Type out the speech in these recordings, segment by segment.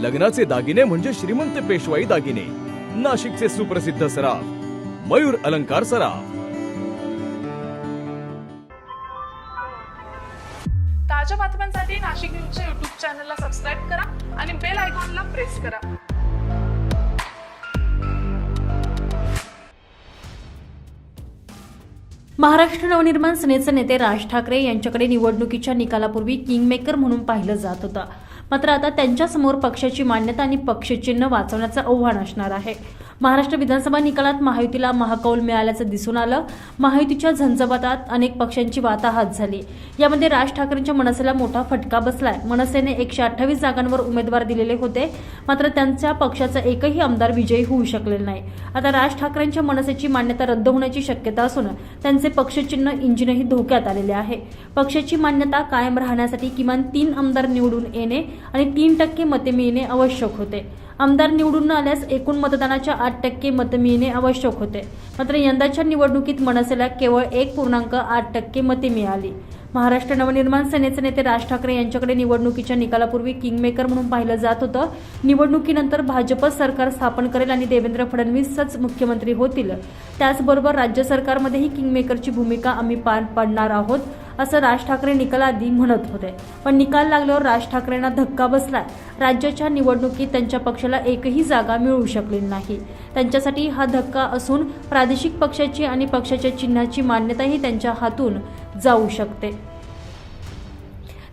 लग्नाचे दागिने म्हणजे श्रीमंत पेशवाई दागिने. नाशिकचे सुप्रसिद्ध सराफ मयूर अलंकार सराफ. ताज्या बातम्यांसाठी नाशिक न्यूजच्या युट्यूब चॅनलला सबस्क्राईब करा आणि बेल आयकॉनला प्रेस करा. महाराष्ट्र नवनिर्माण सेनेचे नेते राज ठाकरे यांच्याकडे निवडणुकीच्या निकालापूर्वी किंगमेकर म्हणून पाहिलं जात होतं. मात्र आता त्यांच्यासमोर पक्षाची मान्यता आणि पक्षचिन्ह वाचवण्याचं आव्हान असणार आहे. महाराष्ट्र विधानसभा निकालात महायुतीला महाकौल मिळाल्याचं दिसून आलं. महायुतीच्या झंझबातात अनेक पक्षांची वाताहात झाली. यामध्ये राज ठाकरेंच्या मनसेला मोठा फटका बसलाय. मनसेने एकशे अठ्ठावीस जागांवर उमेदवार दिलेले होते. मात्र त्यांच्या पक्षाचा एकही आमदार विजयी होऊ शकले नाही. आता राज ठाकरेंच्या मनसेची मान्यता रद्द होण्याची शक्यता असून त्यांचे पक्षचिन्ह इंजिनही धोक्यात आलेले आहे. पक्षाची मान्यता कायम राहण्यासाठी किमान तीन आमदार निवडून येणे आणि तीन टक्के मते मिळणे आवश्यक होते. आमदार निवडून न आल्यास एकूण मतदानाच्या आठ टक्के मत मिळणे आवश्यक होते. मात्र यंदाच्या निवडणुकीत मनसेला केवळ एक पूर्णांक आठ टक्के मते मिळाली. महाराष्ट्र नवनिर्माण सेनेचे नेते राज ठाकरे यांच्याकडे निवडणुकीच्या निकालापूर्वी किंगमेकर म्हणून पाहिलं जात होतं. निवडणुकीनंतर भाजप सरकार स्थापन करेल आणि देवेंद्र फडणवीसच मुख्यमंत्री होतील. त्याचबरोबर राज्य सरकारमध्येही किंगमेकरची भूमिका आम्ही पार पाडणार आहोत. असं राज ठाकरे निकालाआधी म्हणत होते. पण निकाल लागल्यावर राज ठाकरेंना धक्का बसला. राज्याच्या निवडणुकीत त्यांच्या पक्षाला एकही जागा मिळू शकली नाही. त्यांच्यासाठी हा धक्का असून प्रादेशिक पक्षाची आणि पक्षाच्या चिन्हाची मान्यताही त्यांच्या हातून जाऊ शकते.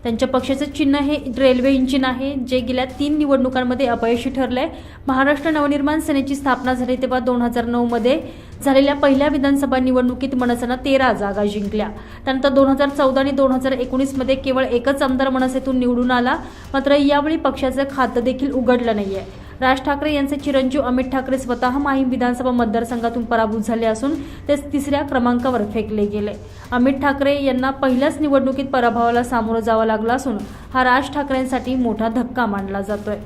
त्यांच्या पक्षाचं चिन्ह हे रेल्वे इंजिन आहे जे गेल्या तीन निवडणुकांमध्ये अपयशी ठरलं आहे महाराष्ट्र नवनिर्माण सेनेची स्थापना झाली तेव्हा दोन हजार नऊमध्ये झालेल्या पहिल्या विधानसभा निवडणुकीत मनसेनं तेरा जागा जिंकल्या. त्यानंतर दोन हजार चौदा आणि दोन हजार एकोणीसमध्ये केवळ एकच आमदार मनसेतून निवडून आला मात्र यावेळी पक्षाचं खातं देखील उघडलं नाही आहे राज ठाकरे यांचे चिरंजीव अमित ठाकरे स्वतः माहीम विधानसभा मतदारसंघातून पराभूत झाले असून ते तिसऱ्या क्रमांकावर फेकले गेले. अमित ठाकरे यांना पहिल्याच निवडणुकीत पराभवाला सामोरं जावं लागलं असून हा राज ठाकरेंसाठी मोठा धक्का मानला जातोय.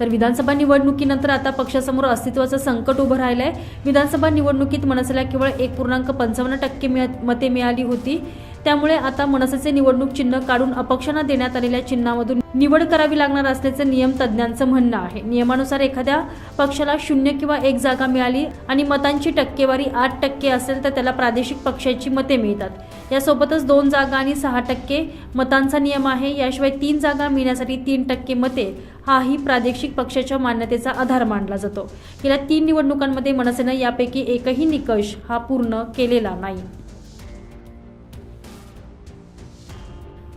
तर विधानसभा निवडणुकीनंतर आता पक्षासमोर अस्तित्वाचं संकट उभं राहिलंय. विधानसभा निवडणुकीत मनसेला केवळ एक पूर्णांक पंचावन्न टक्के मते मिळाली होती. त्यामुळे आता मनसेचे निवडणूक चिन्ह काढून अपक्षांना देण्यात आलेल्या चिन्हामधून निवड करावी लागणार असल्याचं नियम तज्ज्ञांचं म्हणणं आहे. नियमानुसार एखाद्या पक्षाला शून्य किंवा एक जागा मिळाली आणि मतांची टक्केवारी आठ टक्के असेल तर त्याला प्रादेशिक पक्षाची मते मिळतात. यासोबतच दोन जागा आणि सहा टक्के मतांचा नियम आहे. याशिवाय तीन जागा मिळण्यासाठी तीन टक्के मते हाही प्रादेशिक पक्षाच्या मान्यतेचा आधार मानला जातो. गेल्या तीन निवडणुकांमध्ये मनसेनं यापैकी एकही निकष हा पूर्ण केलेला नाही.